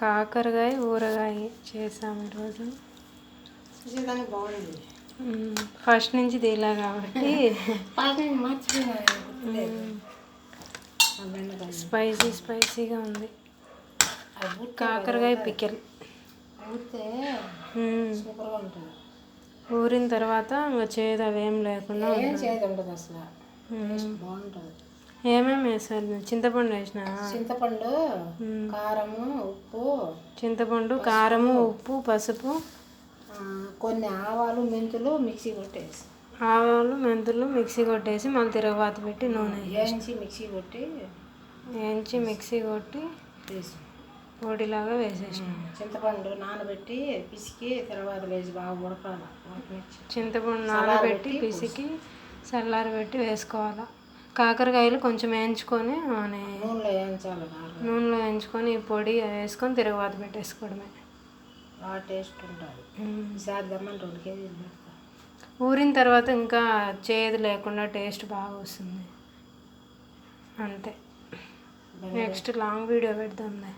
కాకరకాయ ఊరగాయ చేసాం ఈరోజు. ఫస్ట్ నుంచి తీలా కాబట్టి. స్పైసీ స్పైసీగా ఉంది. కాకరకాయ పికెల్. ఊరిన తర్వాత చేదు అవేం లేకుండా ఏమేమి వేసారు? చింతపండు వేసిన? చింతపండు కారము ఉప్పు చింతపండు కారము ఉప్పు పసుపు. కొన్ని ఆవాలు మెంతులు మిక్సీ కొట్టేసి. ఆవాలు మెంతులు మిక్సీ కొట్టేసి మళ్ళీ తిరగబాత పెట్టి నూనె వేయించి మిక్సీ కొట్టి వేయించి మిక్సీ కొట్టి వేసి. పొడిలాగా వేసేసిన. చింతపండు నానబెట్టి పిసికి తర్వాత వేసి బాగా ఉడకాలి. చింతపండు నానబెట్టి పిసికి చల్లారబెట్టి వేసుకోవాలి. కాకరకాయలు కొంచెం వేయించుకొని నూనెలో వేయించాలి నూనెలో వేయించుకొని పొడి వేసుకొని తిరగబాత పెట్టేసుకోవడమే. బాగా టేస్ట్ ఉంటుంది దమ్మని రెండు కేజీలు ఊరిన తర్వాత ఇంకా చేదు లేకుండా టేస్ట్ బాగా వస్తుంది. అంతే. Next long video పెడదాంలే